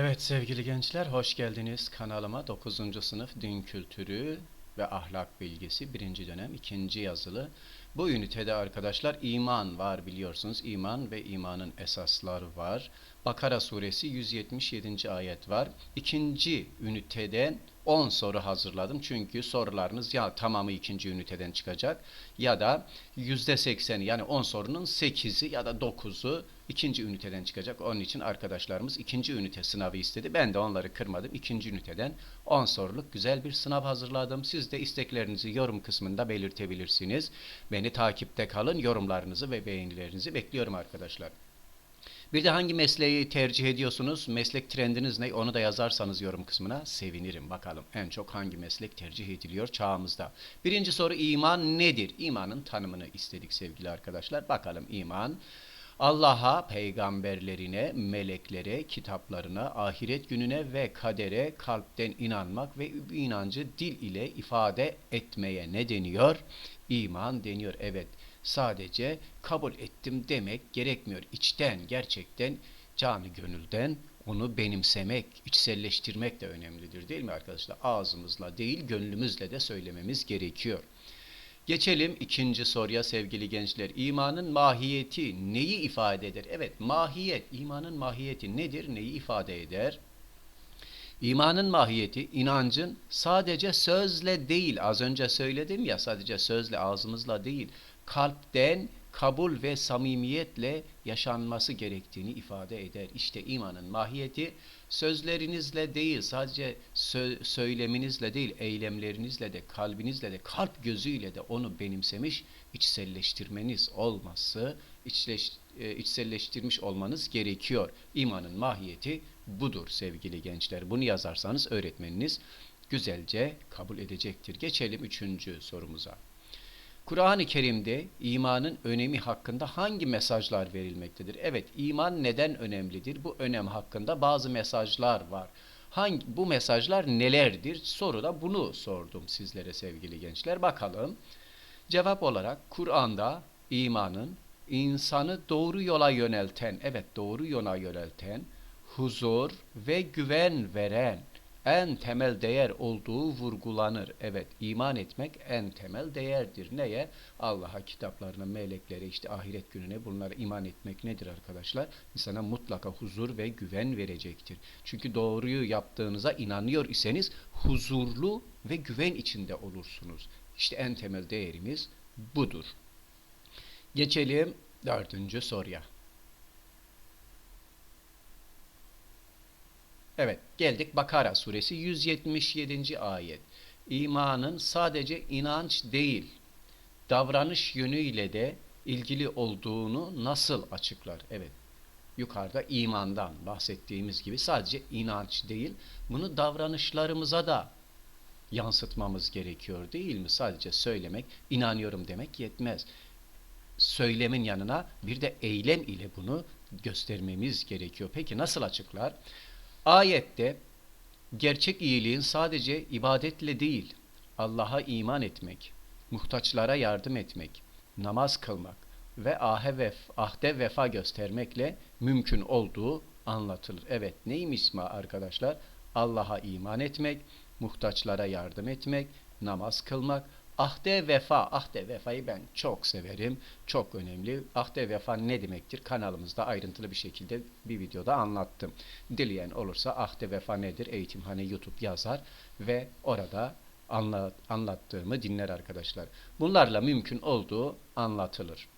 Evet sevgili gençler hoş geldiniz kanalıma 9. sınıf din kültürü ve ahlak bilgisi 1. dönem 2. yazılı. Bu ünitede arkadaşlar iman var biliyorsunuz iman ve imanın esasları var. Bakara suresi 177. ayet var. İkinci üniteden 10 soru hazırladım çünkü sorularınız ya tamamı ikinci üniteden çıkacak ya da %80'i yani 10 sorunun 8'i ya da 9'u ikinci üniteden çıkacak. Onun için arkadaşlarımız ikinci ünite sınavı istedi. Ben de onları kırmadım. İkinci üniteden 10 soruluk güzel bir sınav hazırladım. Siz de isteklerinizi yorum kısmında belirtebilirsiniz. Beni takipte kalın. Yorumlarınızı ve beğenilerinizi bekliyorum arkadaşlar. Bir de hangi mesleği tercih ediyorsunuz? Meslek trendiniz ne? Onu da yazarsanız yorum kısmına sevinirim. Bakalım en çok hangi meslek tercih ediliyor çağımızda? Birinci soru iman nedir? İmanın tanımını istedik sevgili arkadaşlar. Bakalım iman Allah'a, peygamberlerine, meleklere, kitaplarına, ahiret gününe ve kadere kalpten inanmak ve bu inancı dil ile ifade etmeye ne deniyor? İman deniyor. Evet. Sadece kabul ettim demek gerekmiyor. İçten, gerçekten, canı gönülden onu benimsemek, içselleştirmek de önemlidir değil mi arkadaşlar? Ağzımızla değil, gönlümüzle de söylememiz gerekiyor. Geçelim ikinci soruya sevgili gençler. İmanın mahiyeti neyi ifade eder? Evet, mahiyet, imanın mahiyeti nedir? Neyi ifade eder? İmanın mahiyeti inancın sadece sözle değil, az önce söyledim ya sadece sözle ağzımızla değil, kalpten kabul ve samimiyetle yaşanması gerektiğini ifade eder. İşte imanın mahiyeti sözlerinizle değil, sadece sö söyleminizle değil, eylemlerinizle de, kalbinizle de, kalp gözüyle de onu benimsemiş, içselleştirmeniz olması, içleş, e, içselleştirmiş olmanız gerekiyor. İmanın mahiyeti budur sevgili gençler. Bunu yazarsanız öğretmeniniz güzelce kabul edecektir. Geçelim üçüncü sorumuza. Kur'an-ı Kerim'de imanın önemi hakkında hangi mesajlar verilmektedir? Evet, iman neden önemlidir? Bu önem hakkında bazı mesajlar var. Hangi bu mesajlar nelerdir? Soruda bunu sordum sizlere sevgili gençler. Bakalım. Cevap olarak Kur'an'da imanın insanı doğru yola yönelten, evet doğru yola yönelten, huzur ve güven veren en temel değer olduğu vurgulanır. Evet, iman etmek en temel değerdir. Neye? Allah'a, kitaplarına, meleklere, işte ahiret gününe bunlara iman etmek nedir arkadaşlar? İnsana mutlaka huzur ve güven verecektir. Çünkü doğruyu yaptığınıza inanıyor iseniz huzurlu ve güven içinde olursunuz. İşte en temel değerimiz budur. Geçelim dördüncü soruya. Evet, geldik Bakara suresi 177. ayet. İmanın sadece inanç değil, davranış yönüyle de ilgili olduğunu nasıl açıklar? Evet, yukarıda imandan bahsettiğimiz gibi sadece inanç değil, bunu davranışlarımıza da yansıtmamız gerekiyor değil mi? Sadece söylemek, inanıyorum demek yetmez. Söylemin yanına bir de eylem ile bunu göstermemiz gerekiyor. Peki nasıl açıklar? Ayette gerçek iyiliğin sadece ibadetle değil, Allah'a iman etmek, muhtaçlara yardım etmek, namaz kılmak ve ahe vef, ahde vefa göstermekle mümkün olduğu anlatılır. Evet neymiş mi arkadaşlar? Allah'a iman etmek, muhtaçlara yardım etmek, namaz kılmak, Ahde vefa, ahde vefayı ben çok severim. Çok önemli. Ahde vefa ne demektir? Kanalımızda ayrıntılı bir şekilde bir videoda anlattım. Dileyen olursa ahde vefa nedir? Eğitimhane YouTube yazar ve orada anlat, anlattığımı dinler arkadaşlar. Bunlarla mümkün olduğu anlatılır.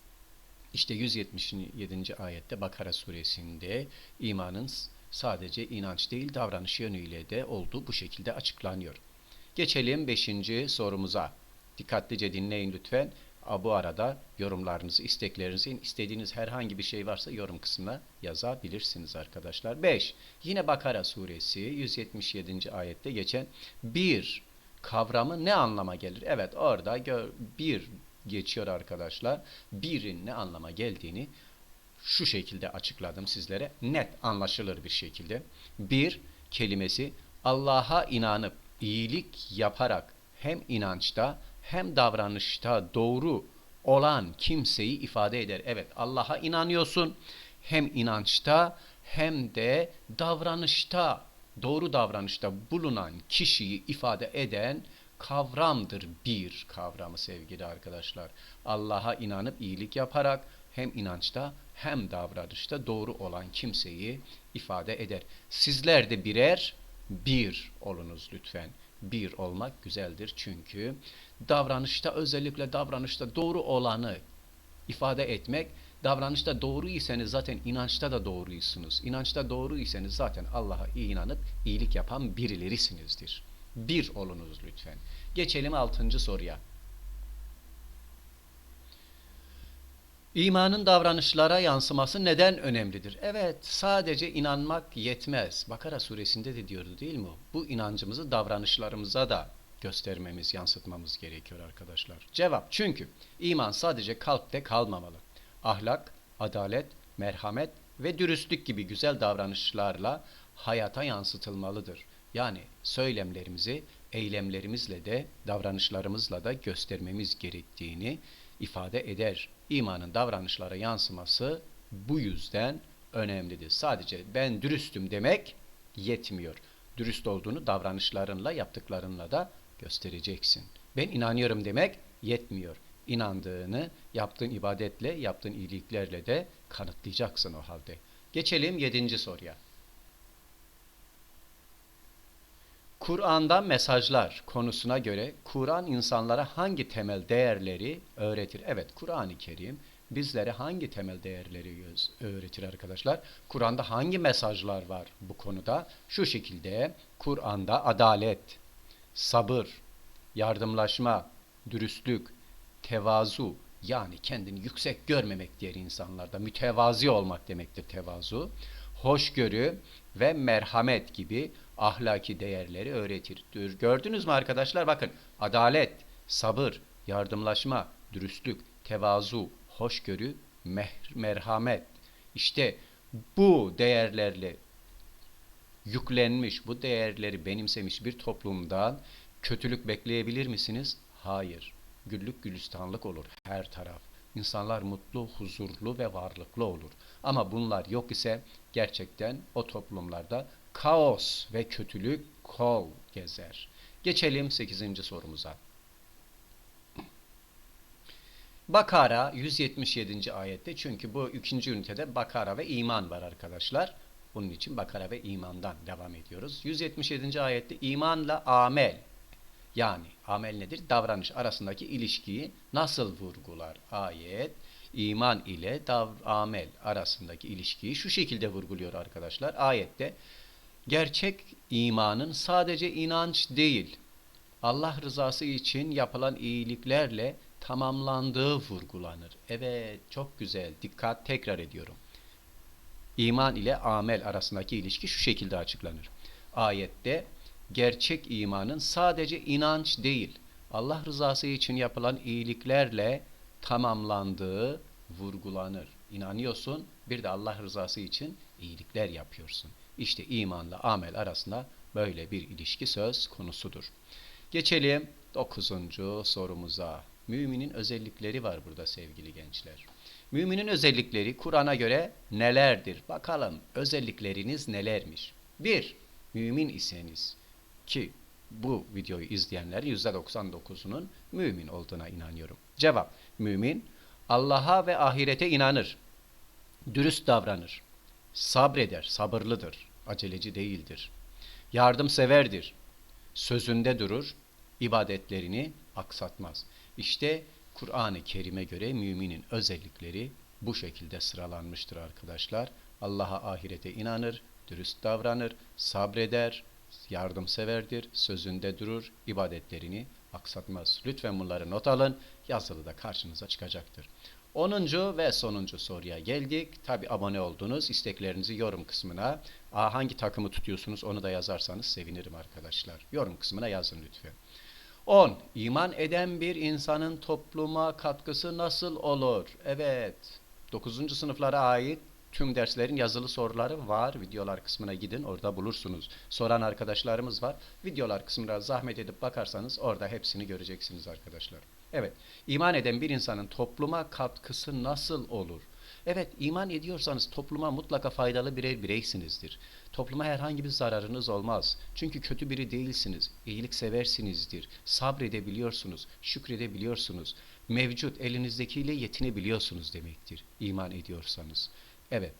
İşte 177. ayette Bakara suresinde imanın sadece inanç değil davranış yönüyle de olduğu bu şekilde açıklanıyor. Geçelim 5. sorumuza. Dikkatlice dinleyin lütfen. Bu arada yorumlarınızı, isteklerinizi, istediğiniz herhangi bir şey varsa yorum kısmına yazabilirsiniz arkadaşlar. 5. Yine Bakara suresi 177. ayette geçen bir kavramı ne anlama gelir? Evet orada bir geçiyor arkadaşlar. Birin ne anlama geldiğini şu şekilde açıkladım sizlere. Net anlaşılır bir şekilde. Bir kelimesi Allah'a inanıp iyilik yaparak hem inançta hem davranışta doğru olan kimseyi ifade eder. Evet Allah'a inanıyorsun hem inançta hem de davranışta, doğru davranışta bulunan kişiyi ifade eden kavramdır bir kavramı sevgili arkadaşlar. Allah'a inanıp iyilik yaparak hem inançta hem davranışta doğru olan kimseyi ifade eder. Sizler de birer bir olunuz lütfen. Bir olmak güzeldir çünkü davranışta özellikle davranışta doğru olanı ifade etmek davranışta doğru iseniz zaten inançta da doğruysunuz. İnançta doğru iseniz zaten Allah'a iyi inanıp iyilik yapan birilerisinizdir. Bir olunuz lütfen. Geçelim altıncı soruya. İmanın davranışlara yansıması neden önemlidir? Evet, sadece inanmak yetmez. Bakara suresinde de diyordu değil mi? Bu inancımızı davranışlarımıza da göstermemiz, yansıtmamız gerekiyor arkadaşlar. Cevap, çünkü iman sadece kalpte kalmamalı. Ahlak, adalet, merhamet ve dürüstlük gibi güzel davranışlarla hayata yansıtılmalıdır. Yani söylemlerimizi eylemlerimizle de davranışlarımızla da göstermemiz gerektiğini ifade eder. İmanın davranışlara yansıması bu yüzden önemlidir. Sadece ben dürüstüm demek yetmiyor. Dürüst olduğunu davranışlarınla, yaptıklarınla da göstereceksin. Ben inanıyorum demek yetmiyor. İnandığını yaptığın ibadetle, yaptığın iyiliklerle de kanıtlayacaksın o halde. Geçelim yedinci soruya. Kur'an'dan mesajlar konusuna göre Kur'an insanlara hangi temel değerleri öğretir? Evet, Kur'an-ı Kerim bizlere hangi temel değerleri öğretir arkadaşlar? Kur'an'da hangi mesajlar var bu konuda? Şu şekilde Kur'an'da adalet, sabır, yardımlaşma, dürüstlük, tevazu yani kendini yüksek görmemek diğer insanlarda mütevazi olmak demektir tevazu. Hoşgörü ve merhamet gibi ahlaki değerleri öğretir. Gördünüz mü arkadaşlar? Bakın adalet, sabır, yardımlaşma, dürüstlük, tevazu, hoşgörü, merhamet. İşte bu değerlerle yüklenmiş, bu değerleri benimsemiş bir toplumdan kötülük bekleyebilir misiniz? Hayır. Güllük gülistanlık olur her taraf. İnsanlar mutlu, huzurlu ve varlıklı olur. Ama bunlar yok ise gerçekten o toplumlarda kaos ve kötülük kol gezer. Geçelim 8. sorumuza. Bakara 177. ayette çünkü bu ikinci ünitede Bakara ve iman var arkadaşlar. Bunun için Bakara ve imandan devam ediyoruz. 177. ayette imanla amel yani amel nedir? Davranış arasındaki ilişkiyi nasıl vurgular? Ayet iman ile dav amel arasındaki ilişkiyi şu şekilde vurguluyor arkadaşlar. Ayette gerçek imanın sadece inanç değil, Allah rızası için yapılan iyiliklerle tamamlandığı vurgulanır. Evet, çok güzel. Dikkat tekrar ediyorum. İman ile amel arasındaki ilişki şu şekilde açıklanır. Ayette gerçek imanın sadece inanç değil, Allah rızası için yapılan iyiliklerle tamamlandığı vurgulanır. İnanıyorsun, bir de Allah rızası için iyilikler yapıyorsun. İşte imanla amel arasında böyle bir ilişki söz konusudur. Geçelim dokuzuncu sorumuza. Müminin özellikleri var burada sevgili gençler. Müminin özellikleri Kur'an'a göre nelerdir? Bakalım özellikleriniz nelermiş? Bir, mümin iseniz ki bu videoyu izleyenlerin %99'unun mümin olduğuna inanıyorum. Cevap, mümin Allah'a ve ahirete inanır, dürüst davranır, sabreder, sabırlıdır, aceleci değildir, yardımseverdir, sözünde durur, ibadetlerini aksatmaz. İşte Kur'an-ı Kerim'e göre müminin özellikleri bu şekilde sıralanmıştır arkadaşlar. Allah'a ahirete inanır, dürüst davranır, sabreder, yardımseverdir, sözünde durur, ibadetlerini aksatmaz. Lütfen bunları not alın, yazılı da karşınıza çıkacaktır. 10. ve sonuncu soruya geldik. Tabi abone oldunuz. İsteklerinizi yorum kısmına, hangi takımı tutuyorsunuz onu da yazarsanız sevinirim arkadaşlar. Yorum kısmına yazın lütfen. 10. İman eden bir insanın topluma katkısı nasıl olur? Evet. 9. sınıflara ait tüm derslerin yazılı soruları var. Videolar kısmına gidin orada bulursunuz. Soran arkadaşlarımız var. Videolar kısmına zahmet edip bakarsanız orada hepsini göreceksiniz arkadaşlar. Evet, iman eden bir insanın topluma katkısı nasıl olur? Evet, iman ediyorsanız topluma mutlaka faydalı birer bireysinizdir. Topluma herhangi bir zararınız olmaz. Çünkü kötü biri değilsiniz. İyilik seversinizdir. Sabredebiliyorsunuz, şükredebiliyorsunuz. Mevcut elinizdekiyle yetinebiliyorsunuz demektir. iman ediyorsanız. Evet.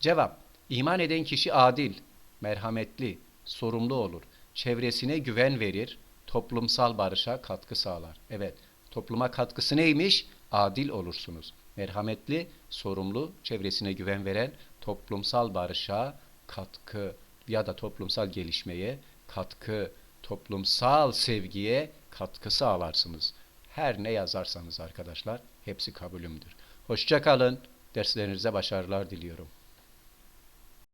Cevap. İman eden kişi adil, merhametli, sorumlu olur. Çevresine güven verir, toplumsal barışa katkı sağlar. Evet, topluma katkısı neymiş? Adil olursunuz. Merhametli, sorumlu, çevresine güven veren, toplumsal barışa katkı ya da toplumsal gelişmeye katkı, toplumsal sevgiye katkı sağlarsınız. Her ne yazarsanız arkadaşlar hepsi kabulümdür. Hoşça kalın. Derslerinize başarılar diliyorum.